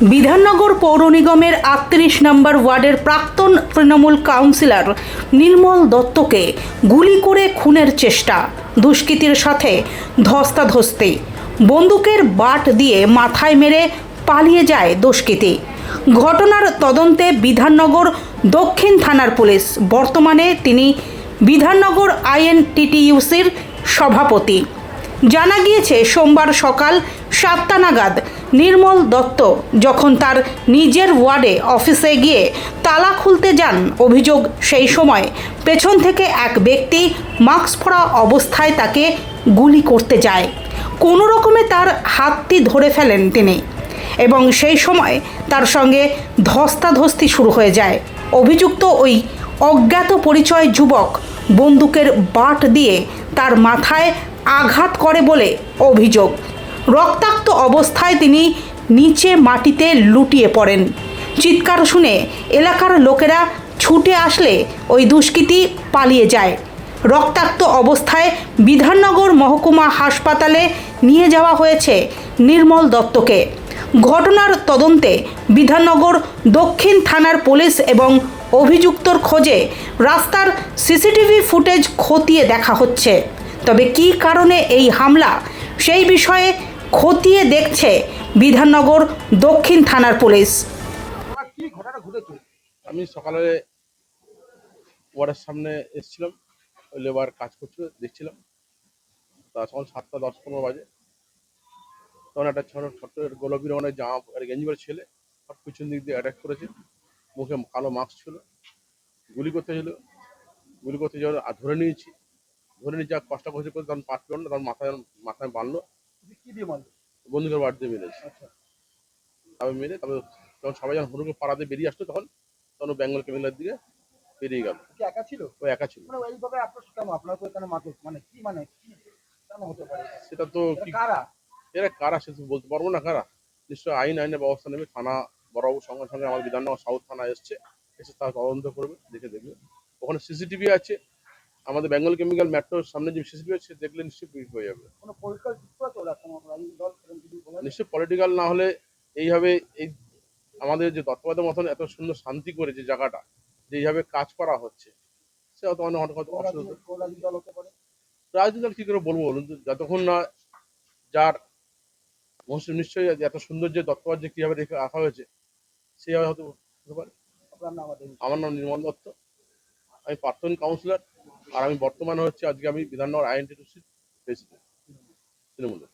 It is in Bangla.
বিধাননগর পৌর নিগমের আটত্রিশ নম্বর ওয়ার্ডের প্রাক্তন তৃণমূল কাউন্সিলর নির্মল দত্তকে গুলি করে খুনের চেষ্টা, দুষ্কৃতীর সাথে ধস্তাধস্তি। বন্দুকের বাট দিয়ে মাথায় মেরে পালিয়ে যায় দুষ্কৃতী। ঘটনার তদন্তে বিধাননগর দক্ষিণ থানার পুলিশ, বর্তমানে তিনি বিধাননগর আইএনটিটিইউসির সভাপতি। জানা গিয়েছে, সোমবার সকাল সাতটা নাগাদ নির্মল দত্ত যখন তার নিজের ওয়ার্ডে অফিসে গিয়ে তালা খুলতে যান অভিযোগ সেই সময় পেছন থেকে এক ব্যক্তি মাস্ক পরা অবস্থায় তাকে গুলি করতে যায়। কোনো রকমে তার হাতটি ধরে ফেলেন তিনি এবং সেই সময় তার সঙ্গে ধস্তাধস্তি শুরু হয়ে যায়। অভিযুক্ত ওই অজ্ঞাত পরিচয় যুবক বন্দুকের বাট দিয়ে তার মাথায় আঘাত করে বলে অভিযোগ। রক্তাক্ত অবস্থায় তিনি নিচে মাটিতে লুটিয়ে পড়েন। চিৎকার শুনে এলাকার লোকেরা ছুটে আসলে ওই দুষ্কৃতী পালিয়ে যায়। রক্তাক্ত অবস্থায় বিধাননগর মহকুমা হাসপাতালে নিয়ে যাওয়া হয়েছে নির্মল দত্তকে। ঘটনার তদন্তে বিধাননগর দক্ষিণ থানার পুলিশ এবং অভিযুক্তর খোঁজে রাস্তার সিসিটিভি ফুটেজ খতিয়ে দেখা হচ্ছে। তবে কী কারণে এই হামলা, সেই বিষয়ে খতিয়ে দেখছে বিধাননগর দক্ষিণ থানার পুলিশ। আমি সকালে ওয়ার্ডের সামনে এসেছিলাম, ওই লেবার কাজ করছিল, দেখছিলাম। তা সকাল সাতটা দশ পনেরো বাজে। তখন একটা ছোট ছোট্ট গোলাপি রঙের জামা আর গেঞ্জি ছেলে হঠাৎ পিছন দিক দিয়ে অ্যাটাক করেছে। মুখে কালো মাস্ক ছিল। গুলি করতে ছিল গুলি করতে যাওয়ার, আর ধরে নিয়েছি। ধরে নিয়ে যা কষ্ট করছে করে তখন পাঁচ না তখন মাথায় মাথায় বাঁধলো। কি দিয়ে মারলো বন্ধুকের বাড়িতে মেরেছে আচ্ছা। তারপর মেরে তারপর যখন সবাই যখন হুড়ুকে পাড়াতে বেরিয়ে আসতো তখন তখন বেঙ্গল দিকে বেরিয়ে গেল। কি একা ছিল? ও একা ছিল। মানে আপনার কেন? আপনার তো মাকে মানে কি মানে কি কেন হতে পারে? সেটা তো কি কারা? এরা কারা সে বলতে পারব না কারা? নিশ্চয় আইন আইনের ব্যবস্থা নেবে থানা বড়বাবুর সঙ্গে সঙ্গে আমার বিধাননগর সাউথ থানা এসছে এসে তারা তদন্ত করবে দেখে দেখবে। ওখানে সিসিটিভি আছে আমাদের বেঙ্গল কেমিক্যাল মেট্রোর সামনে যে সিসিটিভি আছে সে দেখলে নিশ্চয়ই ব্রিফ হয়ে যাবে। নিশ্চয়ই পলিটিক্যাল না হলে এইভাবে এই আমাদের যে দত্তবাদের মতন এত সুন্দর শান্তি করে যে জায়গাটা যে এইভাবে কাজ করা হচ্ছে সে দল হতে পারে? রাজনীতি দল কি করে বলব বলুন যতক্ষণ না যার মনুষ্য নিশ্চয়ই এত সুন্দর যে দত্তবাদ যে কীভাবে রেখে রাখা হয়েছে সেভাবে হয়তো হতে পারে। আমার নাম নির্মল দত্ত। আমি প্রাক্তন কাউন্সিলর আর আমি বর্তমানে হচ্ছে আজকে আমি বিধাননগর আইএনটি প্রেসিডেন্ট তৃণমূলের।